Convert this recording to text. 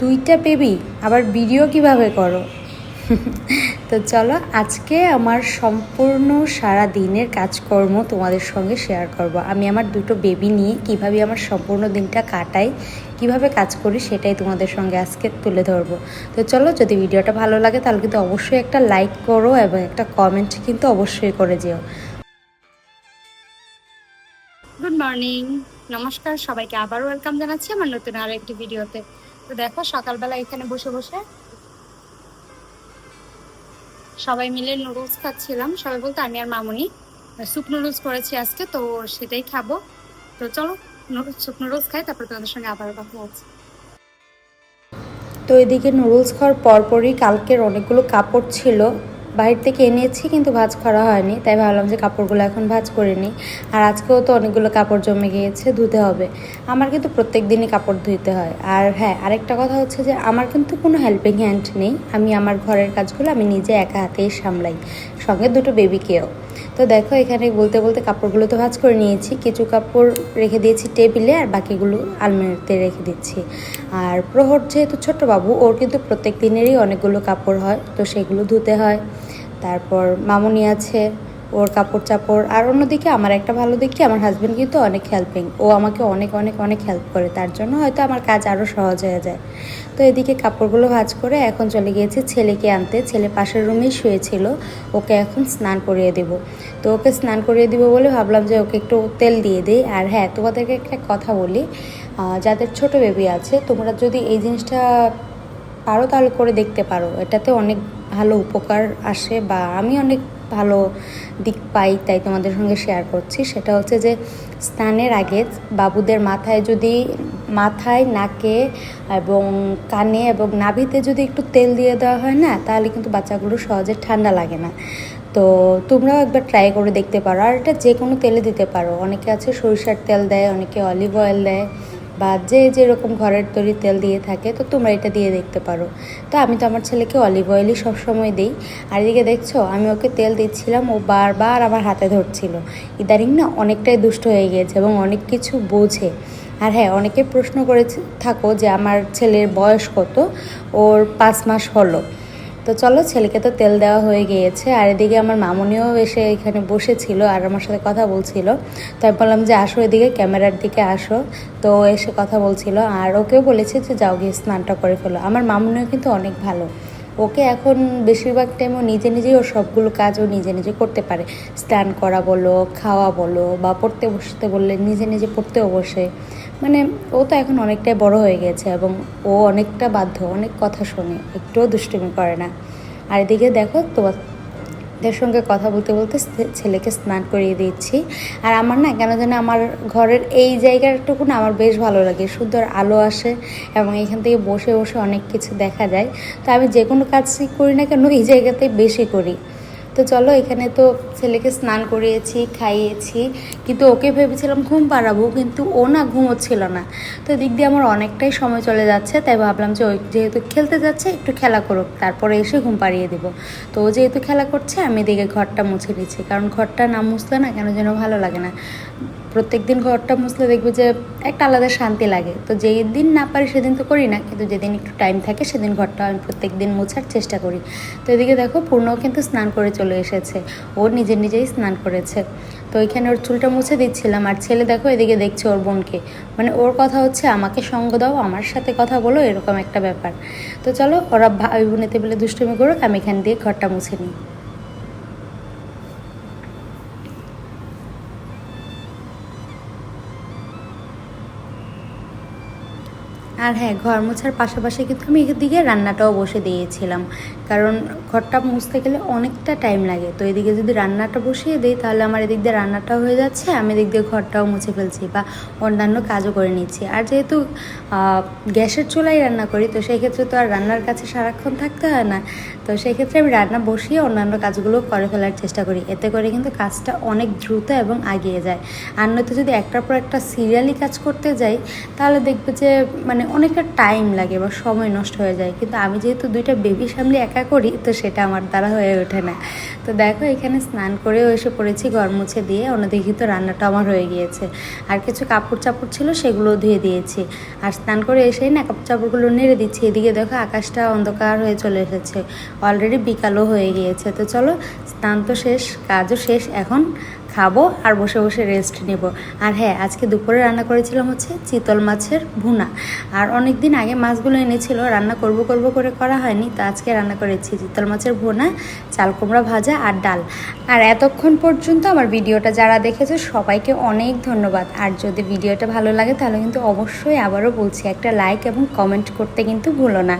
দুইটা বেবি আবার ভিডিও কীভাবে করো? তো চলো, আজকে আমার সম্পূর্ণ সারা দিনের কাজকর্ম তোমাদের সঙ্গে শেয়ার করব। আমি আমার দুটো বেবি নিয়ে কীভাবে আমার সম্পূর্ণ দিনটা কাটাই, কীভাবে কাজ করি সেটাই তোমাদের সঙ্গে আজকে তুলে ধরবো। তো চলো, যদি ভিডিওটা ভালো লাগে তাহলে কিন্তু অবশ্যই একটা লাইক করো এবং একটা কমেন্ট কিন্তু অবশ্যই করে যেও। গুড মর্নিং নমস্কার, সবাইকে আবার ওয়েলকাম জানাচ্ছি আমার নতুন আরও একটি ভিডিওতে তো দেখো সকালবেলা এখানে বসে বসে সবাই মিলে নুডলস খাচ্ছিলাম। সবাই বলতো আমি আর মামুনি স্যুপ নুডলস করেছি আজকে, তো সেটাই খাব। তো চলো স্যুপ নুডলস খাই, তারপর তোমাদের সঙ্গে আবার কথা হচ্ছে তো এদিকে নুডলস খাওয়ার পরপরই কালকের অনেকগুলো কাপড় ছিল। বাইরে থেকে এনেছি কিন্তু ভাজ করা হয়নি, তাই ভাবলাম যে কাপড়গুলো এখন ভাজ করে নিই। আর আজকেও তো অনেকগুলো কাপড় জমে গিয়েছে, ধুতে হবে। আমার কিন্তু প্রত্যেক দিনই কাপড় ধুইতে হয়। আর হ্যাঁ আরেকটা কথা হচ্ছে যে আমার কিন্তু কোনো হেল্পিং হ্যান্ড নেই। আমি আমার ঘরের কাজগুলো আমি নিজে একা হাতেই সামলাই। সঙ্গে দুটো বেবিকেও তো দেখো এখানে বলতে বলতে কাপড়গুলো তো ভাজ করে নিয়েছি, কিছু কাপড় রেখে দিয়েছি টেবিলে আর বাকিগুলো আলমারিতে রেখে দিচ্ছি। আর প্রহর যেহেতু ছোট বাবু, ওর কিন্তু প্রত্যেক দিনেরই অনেকগুলো কাপড় হয়, তো সেগুলো ধুতে হয়। তারপর মামনি আছে ওর কাপড় চাপড়, আর অন্যদিকে আমার একটা ভালো দিক কি, আমার হাজব্যান্ড কিন্তু অনেক হেল্পিং ও আমাকে অনেক অনেক অনেক হেল্প করে, তার জন্য হয়তো আমার কাজ আরও সহজ হয়ে যায়। তো এদিকে কাপড়গুলো ভাজ করে এখন চলে গিয়েছি ছেলেকে আনতে। ছেলে পাশের রুমেই শুয়েছিল ওকে এখন স্নান করিয়ে দেব। তো ওকে স্নান করিয়ে দিব বলে ভাবলাম যে ওকে একটু তেল দিয়ে দিই। আর হ্যাঁ তোমাদেরকে একটা কথা বলি যাদের ছোট বেবি আছে, তোমরা যদি এই জিনিসটা পারো তাহলে করে দেখতে পারো। এটাতে অনেক ভালো উপকার আসে বা আমি অনেক ভালো দিক পাই তাই তোমাদের সঙ্গে শেয়ার করছি। সেটা হচ্ছে যে, স্নানের আগে বাবুদের মাথায় যদি, মাথায়, নাকে এবং কানে এবং নাভিতে যদি একটু তেল দিয়ে দেওয়া হয় না, তাহলে কিন্তু বাচ্চাগুলো সহজে ঠান্ডা লাগে না। তো তোমরাও একবার ট্রাই করে দেখতে পারো। আর এটা যে কোনো তেলে দিতে পারো। অনেকে আছে সরিষার তেল দেয়, অনেকে অলিভ অয়েল দেয়। বা যে যেরকম ঘরের তৈরি তেল দিয়ে থাকে, তো তোমরা এটা দিয়ে দেখতে পারো। তো আমি তো আমার ছেলেকে অলিভ অয়েলই সবসময় দিই। আর এদিকে দেখছ, আমি ওকে তেল দিচ্ছিলাম, ও বারবার আমার হাতে ধরছিল। ইদানিং না অনেকটাই দুষ্ট হয়ে গিয়েছে এবং অনেক কিছু বোঝে। আর হ্যাঁ অনেকে প্রশ্ন করে থাকো যে আমার ছেলের বয়স কত? ওর পাঁচ মাস হলো। তো চলো ছেলেকে তো তেল দেওয়া হয়ে গিয়েছে, আর এদিকে আমার মামুনিও এসে এখানে বসেছিল আর আমার সাথে কথা বলছিল। তো আমি বললাম, যে আসো এদিকে, ক্যামেরার দিকে আসো। তো এসে কথা বলছিল, আর ওকেও বলেছে যে, যাও গিয়ে স্নানটা করে ফেলো। আমার মামুনিও কিন্তু অনেক ভালো। ওকে এখন বেশিরভাগ টাইম ও নিজে নিজেই ও সবগুলো কাজ ও নিজে নিজে করতে পারে। স্নান করা বলো, খাওয়া বলো, বা পড়তে বসতে বললে নিজে নিজে পড়তেও বসে। মানে ও তো এখন অনেকটাই বড় হয়ে গেছে এবং ও অনেকটা বাধ্য, অনেক কথা শোনে, একটুও দুষ্টুমি করে না। আর এদিকে দেখো তোমাদের সঙ্গে কথা বলতে বলতে ছেলেকে স্নান করিয়ে দিচ্ছি আর আমার না কেন যেন আমার ঘরের এই জায়গাটুকু না আমার বেশ ভালো লাগে। সুন্দর আলো আসে এবং এখান থেকে বসে বসে অনেক কিছু দেখা যায়। তো আমি যে কোনো কাজই করি না কেন, এই জায়গাতেই বেশি করি। তো চলো এখানে তো ছেলেকে স্নান করিয়েছি, খাইয়েছি। কিন্তু ওকে ভেবেছিলাম ঘুম পাড়াবো, কিন্তু ও না ঘুমোচ্ছিল না। তো দিক দিয়ে আমার অনেকটাই সময় চলে যাচ্ছে, তাই ভাবলাম যে ওই যেহেতু খেলতে যাচ্ছে, একটু খেলা করুক। তারপরে এসে ঘুম পাড়িয়ে দেবো। তো ও যেহেতু খেলা করছে, আমি এদিকে ঘরটা মুছে নিচ্ছি। কারণ ঘরটা না মুছলে না কেন যেন ভালো লাগে না। প্রত্যেক দিন ঘরটা মুছলে দেখবে যে একটা আলাদা শান্তি লাগে। তো যেই দিন না পারি সেদিন তো করি না, কিন্তু যেদিন একটু টাইম থাকে সেদিন ঘরটা আমি প্রত্যেক দিন মোছার চেষ্টা করি। তো এদিকে দেখো, পূর্ণও কিন্তু স্নান করে চলে এসেছে। ও নিজে নিজেই স্নান করেছে। তো এখানে ওর চুলটা মুছে দিচ্ছিলাম। আর ছেলে দেখো, এদিকে দেখছে ওর বোনকে। মানে ওর কথা হচ্ছে, আমাকে সঙ্গ দাও, আমার সাথে কথা বলো, এরকম একটা ব্যাপার। তো চলো, ওরা ভাই বোনেতে বলে দুষ্টুমি করুক, আমি এখান দিয়ে ঘরটা মুছে নিই। আর হ্যাঁ ঘর মোছার পাশাপাশি কিন্তু আমি এদিকে রান্নাটাও বসে দিয়েছিলাম। কারণ ঘরটা মুছতে গেলে অনেকটা টাইম লাগে। তো এদিকে যদি রান্নাটা বসিয়ে দিই, তাহলে আমার এদিক দিয়ে রান্নাটাও হয়ে যাচ্ছে, আমি এদিক দিয়ে ঘরটাও মুছে ফেলছি বা অন্যান্য কাজও করে নিচ্ছি। আর যেহেতু গ্যাসের চুলাই রান্না করি, তো সেই ক্ষেত্রে তো আর রান্নার কাছে সারাক্ষণ থাকতে হয় না। তো সেই ক্ষেত্রে আমি রান্না বসিয়ে অন্যান্য কাজগুলো করে ফেলার চেষ্টা করি। এতে করে কিন্তু কাজটা অনেক দ্রুত এবং আগিয়ে যায়। আর নয়তো যদি একটার পর একটা সিরিয়ালি কাজ করতে যাই, তাহলে দেখবে যে মানে অনেকটা টাইম লাগে বা সময় নষ্ট হয়ে যায়। কিন্তু আমি যেহেতু দুইটা বেবি সামলে একা করি, তো সেটা আমার দ্বারা হয়ে ওঠে না। তো দেখো, এখানে স্নান করেও এসে পড়েছি, ঘর মুছে দিয়ে। অন্যদিকে তো রান্নাটা আমার হয়ে গিয়েছে। আর কিছু কাপড় চাপড় ছিল সেগুলো ধুয়ে দিয়েছি। আর স্নান করে এসেই না, কাপড় চাপড়গুলো নেড়ে দিচ্ছি। এদিকে দেখো, আকাশটা অন্ধকার হয়ে চলে এসেছে। অলরেডি বিকালও হয়ে গিয়েছে। তো চলো, স্নান তো শেষ, কাজও শেষ। এখন খাব আর বসে বসে রেস্ট নেব। আর হ্যাঁ আজকে দুপুরে রান্না করেছিলাম হচ্ছে চিতল মাছের ভুনা। আর অনেক দিন আগে মাছগুলো এনেছিল, রান্না করব করব করে করা হয়নি, তো আজকে রান্না করেছি। চিতল মাছের ভুনা, চাল কুমড়া ভাজা আর ডাল। আর এতক্ষণ পর্যন্ত আমার ভিডিওটা যারা দেখেছে, সবাইকে অনেক ধন্যবাদ। আর যদি ভিডিওটা ভালো লাগে, তাহলে কিন্তু অবশ্যই আবারও বলছি, একটা লাইক এবং কমেন্ট করতে কিন্তু ভুলো না।